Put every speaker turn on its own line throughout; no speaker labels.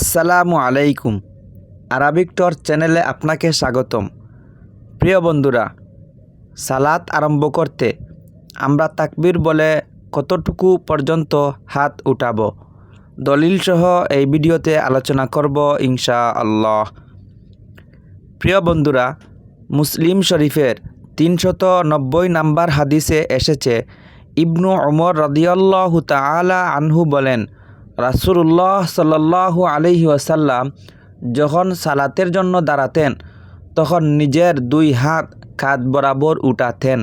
আসসালামু আলাইকুম। আরবিক টর চ্যানেলে আপনাকে স্বাগতম। প্রিয় বন্ধুরা, সালাত আরম্ভ করতে আমরা তাকবির বলে কতটুকু পর্যন্ত হাত উঠাব দলিল সহ এই ভিডিওতে আলোচনা করব ইনশা আল্লাহ প্রিয় বন্ধুরা, মুসলিম শরীফের তিনশত নব্বই নাম্বার হাদিসে এসেছে, ইবনু ওমর রদিয়াল্লাহু তাআলা আনহু বলেন রাসূলুল্লাহ সাল্লাল্লাহু আলাইহি ওয়াসাল্লাম যখন সালাতের জন্য দাঁড়াতেন, তখন নিজের দুই হাত কাঁধ বরাবর উঠাতেন।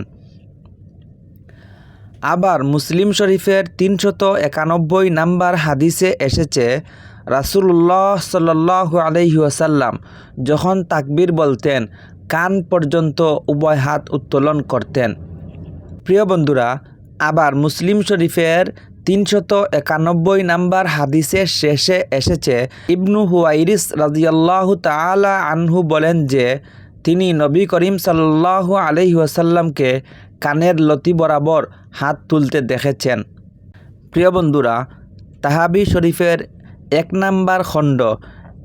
আবার মুসলিম শরীফের তিনশত একানব্বই নাম্বার হাদিসে এসেছে, রাসূলুল্লাহ সাল্লাল্লাহু আলাইহি ওয়াসাল্লাম যখন তাকবির বলতেন, কান পর্যন্ত উভয় হাত উত্তোলন করতেন। প্রিয় বন্ধুরা, আবার মুসলিম শরীফের তিনশত একানব্বই নাম্বার হাদিসের শেষে এসেছে। ইবনু হুয়াইরিস রাজিয়াল্লাহু তাআলা আনহু বলেন যে, তিনি নবী করিম সাল্লাল্লাহু আলাইহি ওয়াসাল্লামকে কানের লতি বরাবর হাত তুলতে দেখেছেন। প্রিয় বন্ধুরা, তাহাবি শরীফের এক নাম্বার খণ্ড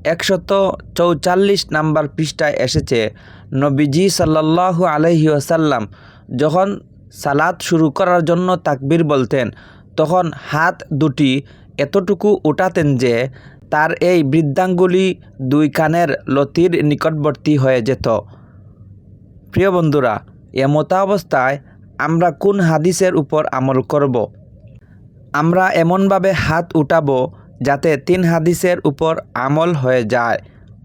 একশত চৌচাল্লিশ নাম্বার পৃষ্ঠায় এসেছে, নবীজি সাল্লাল্লাহু আলাইহি ওয়াসাল্লাম যখন সালাত শুরু করার জন্য তাকবির বলতেন তখন হাত দুটি এতটুকু উঠাতেন যে তার এই বৃদ্ধাঙ্গুলি দুই কানের লতির নিকটবর্তী হয়ে যেত। প্রিয় বন্ধুরা এমতাবস্থায় আমরা কোন হাদিসের উপর আমল করব? আমরা এমনভাবে হাত উঠাবো যাতে তিন হাদিসের উপর আমল হয়ে যায়।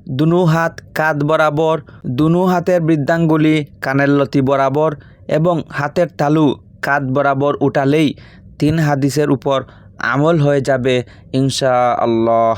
দুনু হাত কাঁধ বরাবর, দুনু হাতের বৃদ্ধাঙ্গুলি কানের লতি বরাবর এবং হাতের তালু কাঁধ বরাবর উঠালেই তিন হাদিসের উপর আমল হয়ে যাবে ইনশা আল্লাহ